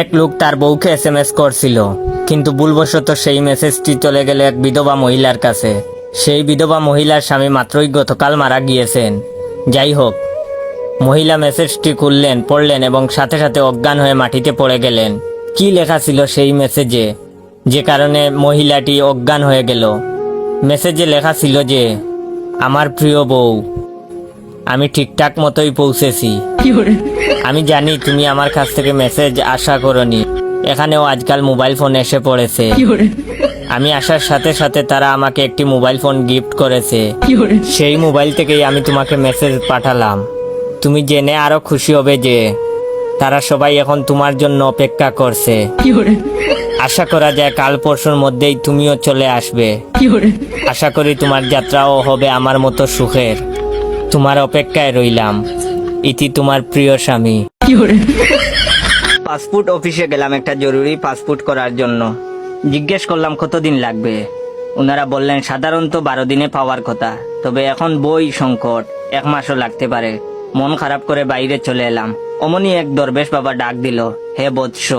এক লোক তার বউকে এস এম এস করছিল, কিন্তু ভুলবশত সেই মেসেজটি চলে গেল এক বিধবা মহিলার কাছে। সেই বিধবা মহিলার স্বামী মাত্রই গতকাল মারা গিয়েছেন। যাই হোক, মহিলা মেসেজটি খুললেন, পড়লেন এবং সাথে সাথে অজ্ঞান হয়ে মাটিতে পড়ে গেলেন। কি লেখা ছিল সেই মেসেজে যে কারণে মহিলাটি অজ্ঞান হয়ে গেল। মেসেজে লেখা ছিল যে, আমার প্রিয় বউ, আমি ঠিকঠাক মতোই পৌঁছেছি। আমি জানি তুমি আমার কাছ থেকে মেসেজ আশা করনি। এখানেও আজকাল মোবাইল ফোন এসে পড়েছে। আমি আসার সাথে সাথে তারা আমাকে একটি মোবাইল ফোন গিফট করেছে। সেই মোবাইল থেকেই আমি তোমাকে মেসেজ পাঠালাম। তুমি জেনে আরও খুশি হবে যে তারা সবাই এখন তোমার জন্য অপেক্ষা করছে। আশা করা যায় কাল পরশুর মধ্যেই তুমিও চলে আসবে। আশা করি তোমার যাত্রাও হবে আমার মতো সুখের। তোমার অপেক্ষায় রইলাম। ইতি তোমার প্রিয় স্বামী। পাসপোর্ট অফিসে গেলাম একটা জরুরি পাসপোর্ট করার জন্য। জিজ্ঞেস করলাম কতদিন লাগবে? ওনারা বললেন সাধারণত বারো দিনে পাওয়ার কথা। তবে এখন বই সংকট এক মাসও লাগতে পারে। মন খারাপ করে বাইরে চলে এলাম। অমনি এক দরবেশ বাবা ডাক দিল হে বৎস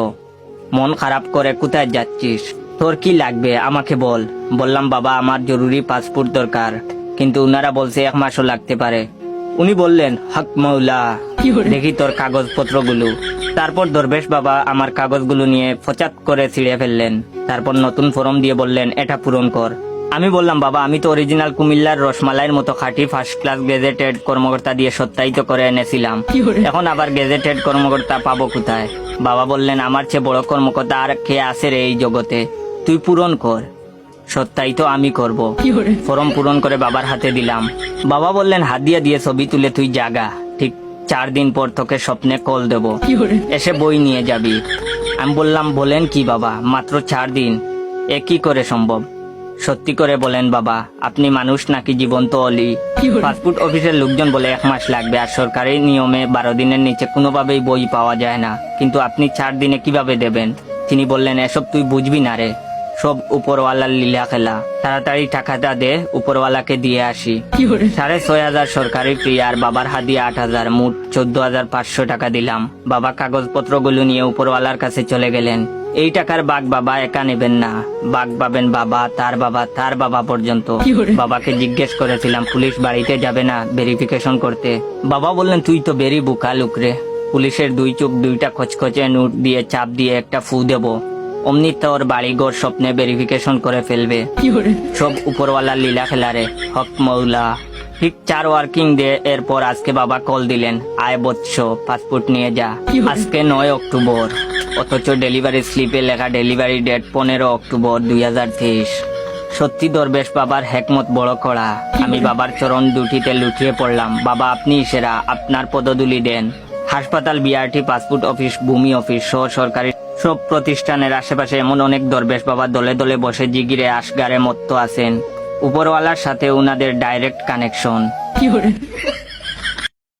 মন খারাপ করে কোথায় যাচ্ছিস? তোর কি লাগবে? আমাকে বল। বললাম বাবা আমার জরুরি পাসপোর্ট দরকার। কিন্তু ওনারা বলছে এক মাসও লাগতে পারে। উনি বললেন হক মৌলা দেখি তোর কাগজপত্রগুলো। তারপর দরবেশ বাবা আমার কাগজগুলো নিয়ে ফচাত করে ছিঁড়ে ফেললেন। তারপর নতুন ফর্ম দিয়ে বললেন এটা পূরণ কর। আমি বললাম বাবা আমি তো অরিজিনাল কুমিল্লার রসমালাইয়ের মতো খাঁটি ফার্স্ট ক্লাস গেজেটেড কর্মকর্তা দিয়ে সত্যায়িত করে এনেছিলাম। এখন আবার গেজেটেড কর্মকর্তা পাবো কোথায়? বাবা বললেন আমার চেয়ে বড় কর্মকর্তা আর কে আছে রে এই জগতে? তুই পূরণ কর। সত্যায়িত আমি করব। ফর্ম পূরণ করে বাবার হাতে দিলাম। বাবা বললেন, হাত দিয়ে দিয়ে ছবি তুলে তুই জাগা। ঠিক চার দিন পর তোকে স্বপ্নে কল দেব। এসে বই নিয়ে যাবি। আমি বললাম, বলেন কি বাবা? মাত্র চার দিন। এ কি করে সম্ভব? সত্যি করে বলেন বাবা, আপনি মানুষ নাকি জীবন্ত অলি? পাসপোর্ট অফিসের লোকজন বলে এক মাস লাগবে আর সরকারি নিয়মে বারো দিনের নিচে কোনোভাবেই বই পাওয়া যায় না। কিন্তু আপনি চার দিনে কীভাবে দেবেন? তিনি বললেন, এসব তুই বুঝবি না রে। সব উপরওয়ালার লীলা খেলা। তাড়াতাড়ি টাকাটা দে উপরওয়ালাকে দিয়ে আসি। সাড়ে ছয় হাজার সরকারি ফি আর বাবার হাদিয়ে আট হাজার মোট চোদ্দ হাজার পাঁচশো টাকা দিলাম। বাবা কাগজপত্রগুলো নিয়ে উপরওয়ালার কাছে চলে গেলেন। এই টাকার বাঘ বাবা একা নেবেন না। বাঘ পাবেন বাবা তার বাবা তার বাবা পর্যন্ত। বাবাকে জিজ্ঞেস করেছিলাম পুলিশ বাড়িতে যাবে না ভেরিফিকেশন করতে? বাবা বললেন তুই তো বেরি বুকা লুকরে পুলিশের দুই চোখ দুইটা খচখচে নোট দিয়ে চাপ দিয়ে একটা ফু দেবো। অমনি তোর বাড়িঘর স্বপ্নে ভেরিফিকেশন করে ফেলবে। সব উপরওয়ালা লীলা খেলারে হক মৌলা। ঠিক চার ওয়ার্কিং ডে এরপর আজকে বাবা কল দিলেন আয় বৎস পাসপোর্ট নিয়ে যা। আজকে নয় অক্টোবর। অথচ ডেলিভারি স্লিপে লেখা ডেলিভারি ডেট পনেরো অক্টোবর দুই হাজার তেইশ। সত্যি দরবেশ বাবার হেকমত বড় করা আমি বাবার চরণ দুটিতে লুটিয়ে পড়লাম। বাবা আপনি সেরা আপনার পদদুলি দেন। হাসপাতাল বিআরটি পাসপোর্ট অফিস ভূমি অফিস সহ সরকারি সব প্রতিষ্ঠানের আশেপাশে এমন অনেক দরবেশ বাবা দলে দলে বসে জিগিরে আসগারে মত্ত আছেন। উপরওয়ালার সাথে উনাদের ডাইরেক্ট কানেকশন